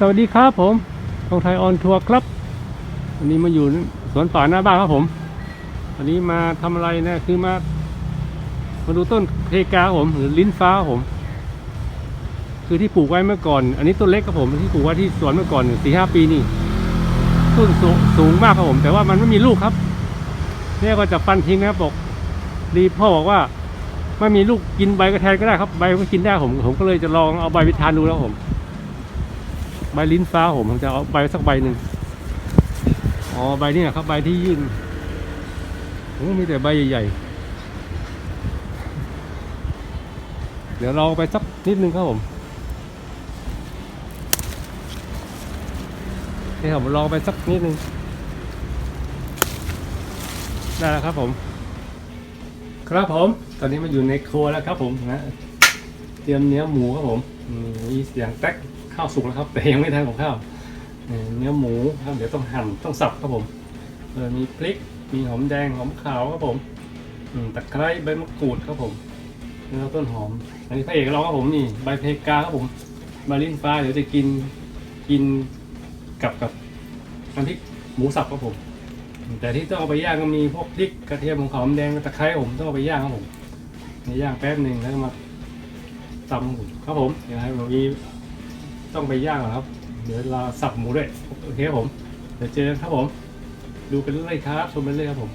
สวัสดีครับผมทองไทยออนทัวร์ครับ วันนี้มาอยู่สวนป่าหน้าบ้านครับผม วันนี้มาทำอะไรนะคือมา มาดูต้นเพกาผมหรือลิ้นฟ้าครับผม คือที่ปลูกไว้เมื่อก่อน อันนี้ต้นเล็กครับผมที่ปลูกไว้ที่สวนเมื่อก่อนสี่ห้าปีนี่ ต้นสูงสูงมากครับผม แต่ว่ามันไม่มีลูกครับ เนี่ยก็จะฟันทิ้งนะครับบอกดีพ่อบอกว่าไม่มีลูกกินใบก็แทนก็ได้ครับ ใบก็กินได้ผม ผมก็เลยจะลองเอาใบไปทานดูแล้วผม ใบลิ้นฟ้าผมผมจะเอาใบสักใบหนึ่งอ๋อใบนี้นะครับ ใบที่ยื่นโอ้มีแต่ใบใหญ่ๆ เดี๋ยวเราเอาไปสักนิดนึงครับผมนี่ครับผมลองไปสักนิดนึงได้แล้วครับผม ครับผม ตอนนี้มาอยู่ในครัวแล้วครับผมนะเตรียมเนื้อหมูครับผมมมีเสียงแต๊ก ข้าวสุกแล้วครับ แต่ยังไม่ทันของข้าวเนื้อหมูครับเดี๋ยวต้องหั่นต้องสับครับผมมีพริกมีหอมแดงหอมขาวครับผมตะไคร้ใบมะกรูดครับผมแล้วต้นหอมอันนี้พระเอกเราครับผมนี่ใบเพกาครับผมใบลิ้นฟ้าเดี๋ยวจะกินกินกับกับน้ำพริกหมูสับครับผม แต่ที่ต้องเอาไปย่างก็มีพวกพริกกระเทียมของหอมแดงตะไคร้ผมต้องเอาไปย่างครับผมนี่ย่างแป๊บหนึ่งแล้วมาตำครับผมเดี๋ยวให้ผมมี ต้องไปย่างก่อครับ เดี๋ยวเราสับหมูด้วย โอเคครับผม เดี๋ยวเจอกันครับผม ดูเป็นเรื่อยๆครับ ชมไปเรื่อยครับผม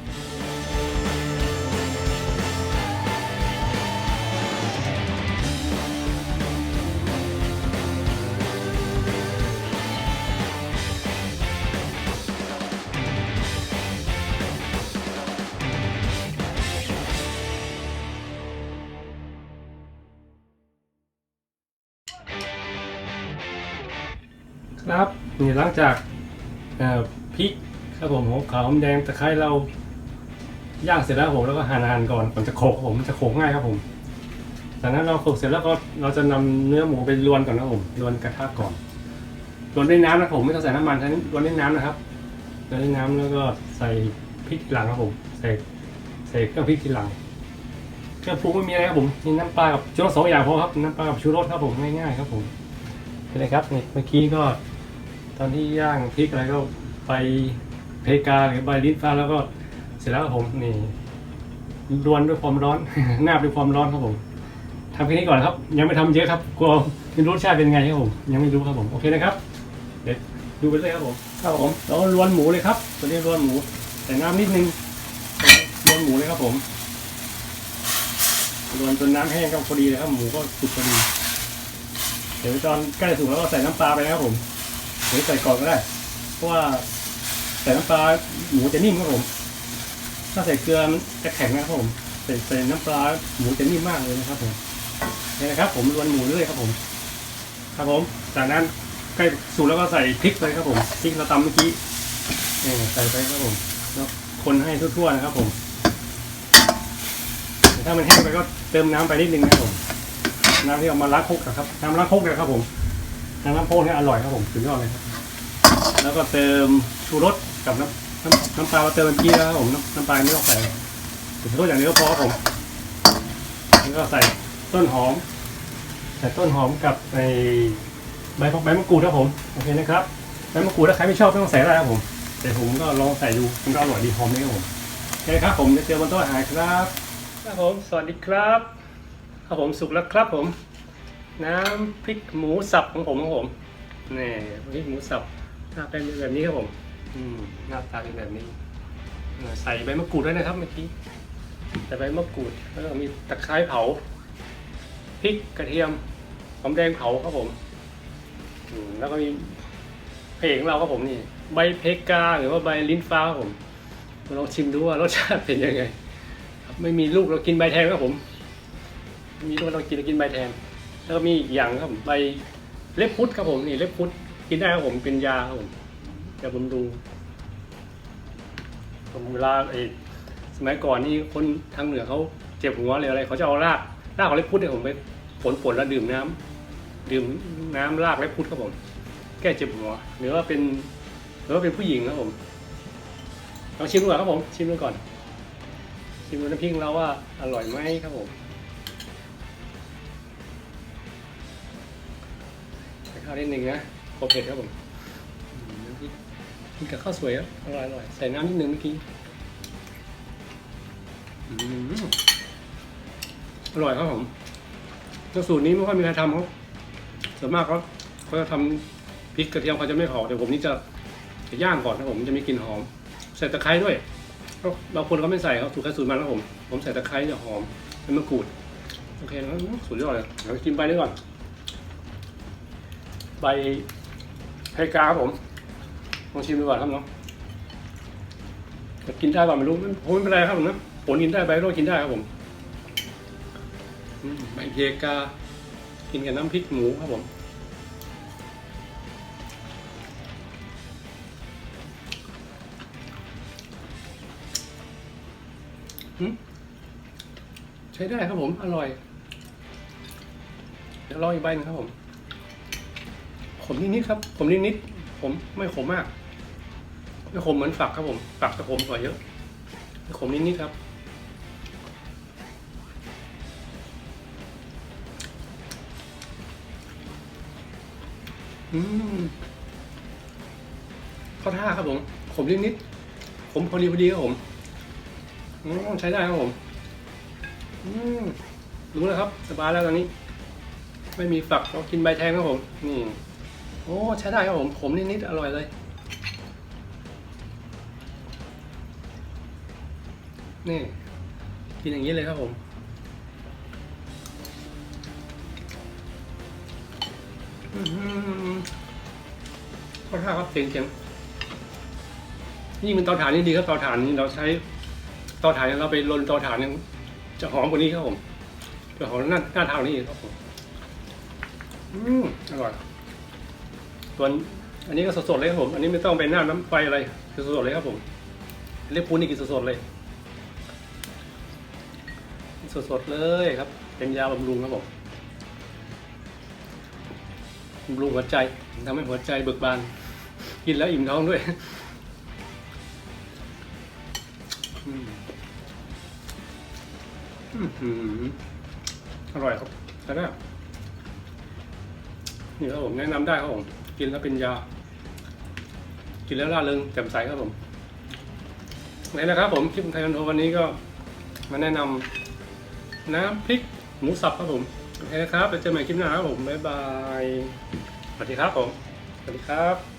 ครับนี่หลังจากพริกครับผมหัวขาวหอมแดงตะไคร้เราย่างเสร็จแล้วผมแล้วก็หั่นหั่นก่อนก่อนจะโขกผมมันจะโขกง่ายครับผมจากนั้นเราโขกเสร็จแล้วก็เราจะนำเนื้อหมูไปลวนก่อนนะผมลวนกระทะก่อนลวนด้วยน้ำนะผมไม่ต้องใส่น้ำมันทั้งลวนด้วยน้ำนะครับลวนด้วยน้ำแล้วก็ใส่พริกทีหลังครับผมใส่ใส่เครื่องพริกทีหลังเครื่องปรุงไม่มีอะไรครับผมมีน้ำปลากับชูรสสองอย่างพอครับน้ำปลากับชูรสครับผมง่ายๆครับผมเป็นไรครับนี่เมื่อกี้ก็ อนที่ย่างพริกอะไรก็ไปเพกาหรือใบลิ้นฟ้าแล้วก็เสร็จแล้วครับผมนี่รวนด้วยความร้อน หน้าบด้วยความร้อนครับผมทำแค่นี้ก่อนครับ ยังไม่ทำเยอะครับกลัวไม่รู้รสชาติเป็นไงครับผม ยังไม่รู้ครับผมโอเคนะครับ เดี๋ยวดูไปเลยครับผมครับผมเรารวนหมูเลยครับตัวนี้รวนหมูใส่น้ำนิดนึงรวนหมูเลยครับผมรวนจนน้ำแห้งก็พอดีเลยครับหมูก็สุกพอดี เดี๋ยวตอนใกล้สุกแล้วก็ใส่น้ำปลาไปนะครับผม หรือใส่ก่อนก็ได้ เพราะว่าใส่น้ำปลาหมูจะนิ่มครับผม ถ้าใส่เกลือมันจะแข็งนะครับผม ใส่ใส่น้ำปลาหมูจะนิ่มมากเลยนะครับผมนี่นะครับ ผมรวนหมูเรื่อยครับผม ครับผม จากนั้นใกล้สุกแล้วก็ใส่พริกไปครับผม พริกเราตำเมื่อกี้นี่ใส่ไปครับผม แล้วคนให้ทั่วๆนะครับผม ถ้ามันแห้งไปก็เติมน้ำไปนิดนึงนะครับผมน้ำที่เอามาล้างคกนะครับ น้ำล้างคกเลยครับผม น้ำล้างครกเนี่ยอร่อยครับผมสุดยอดเลยครับ แล้วก็เติมชูรสกับน้ำน้ำน้ำปลามาเติมเมื่อกี้แล้วครับผมน้ำน้ำปลาไม่ต้องใส่ชูรสอย่างนี้ก็พอครับผมแล้วก็ใส่ต้นหอม ใส่ต้นหอมกับไอ้ใบใบมะกรูดครับผมโอเคนะครับใบมะกรูดถ้าใครไม่ชอบไม่ต้องใส่ได้ครับผม แต่ผมก็ลองใส่ดูมันก็อร่อยดีหอมดีครับผมโอเคครับผมจะเจอบนโต๊ะอาหารครับครับผมสวัสดีครับครับผมสุกแล้วครับผม น้ำพริกหมูสับของผมของผมนี่พริกหมูสับหน้าเป็นแบบนี้ครับผม อืมหน้าตาเป็นแบบนี้ใส่ใบมะกรูดด้วยนะครับเมื่อกี้ใส่ใบมะกรูดแล้วก็มีตะไคร้เผาพริกกระเทียมหอมแดงเผาครับผมอืมแล้วก็มีเพลงเราครับผมนี่ ใบเพกาหรือว่าใบลิ้นฟ้าครับผมมาลองชิมดูว่ารสชาติเป็นยังไงไม่มีลูกเรากินใบแทนครับผม มีลูกเรากินเรากินใบแทน แล้วก็มีอีกอย่างครับผมใบเล็บพุดครับผมนี่เล็บพุดกินได้ครับผมเป็นยาครับผมยาบำรุงผมเวลาไอ้สมัยก่อนนี่คนทางเหนือเขาเจ็บหัวเลยอะไรเขาจะเอารากรากของเล็บพุดเนี่ยผมไปฝนฝนแล้วดื่มน้ำดื่มน้ำรากเล็บพุดครับผม แก้เจ็บหัว หรือว่าเป็นหรือว่าเป็นผู้หญิงครับผมลองชิมดูก่อนครับผมชิมดูก่อนชิมน้ำพริกเราว่าอร่อยไหมครับผม ใส่ข้าวนิดหนึ่งนะอเผ็ดครับผมอืมน้ำพริกกินกับข้าวสวยครับอร่อยอร่อยใส่น้ำนิดหนึ่งเมื่อกี้อืมอร่อยครับผมแล้วสูตรนี้ไม่ค่อยมีใครทำครับส่วนมากเขาเขาจะทำพริกกระเทียมเขาจะไม่เผาแต่ผมนี่จะจะย่างก่อนนะผมมันจะมีกลิ่นหอม ใส่ตะไคร้ด้วยก็บาคนเขาไม่ใส่ครับสูตรใครสูตรมันครับผม ผมใส่ตะไคร้จะหอมเป็นมะกรูด โอเคแล้วสุดยอดเลยเดี๋ยวกินไปนี่ก่อน ใบไพกาครับผมลองชิมดูก่อนครับเนาะจะกินได้ป่าไม่รู้มันผมไม่เป็นไรครับผมนะผลกินได้ใบโรกินได้ครับผมใบเพกา กินกับน้ำพริกหมูครับผมใช้ได้ครับผม อร่อยเดี๋ยวรออีกใบหนึงครับผม ขมนิดๆครับขมนิดๆผมไม่ขมมากไม่ขมเหมือนฝักครับผมฝักจะขมกว่าเยอะไม่ขมนิดๆครับอืมเข้าท่าครับผมขมนิดๆขมพอดีพอดีครับผมอืมใช้ได้ครับผม อืมรู้แล้วครับ สบายแล้วตอนนี้ ไม่มีฝักเรากินใบแทงครับผม นี่ โอ้ใช้ได้ครับผมผมนิดๆอร่อยเลยนี่กินอย่างนี้เลยครับผมอืมขอท่าครับเจ๋งๆยิ่งเป็นเตาถ่านนี่ดีครับเตาถ่านนี่เราใช้เตาถ่านเราไปลนเตาถ่านนี่จะหอมกว่านี้ครับผมจะหอมหน้าหน้าทานี้ครับผม อืมอร่อย ส่วนอันนี้ก็สดๆเลยครับผม อันนี้ไม่ต้องไปน้ำน้ำไฟอะไรคือสดๆเลยครับผมเล็บปูนี่กินสดๆเลย สดๆเลยครับ เป็นยาบำรุงครับผมบำรุงหัวใจทำให้หัวใจเบิกบาน กินแล้วอิ่มท้องด้วยอืมอื้อหืออร่อยครับใช่ไหมนี่ครับผมแนะนำได้ครับผม กินแล้วเป็นยา กินแล้วร่าเริงแจ่มใสครับผมนี่นะครับผมคลิปไทยรันโทวันนี้ก็มาแนะนำน้ำพริกหมูสับครับผมโอเคนะครับไปเจอใหม่คลิปหน้าครับผมบ๊ายบายสวัสดีครับผมสวัสดีครับ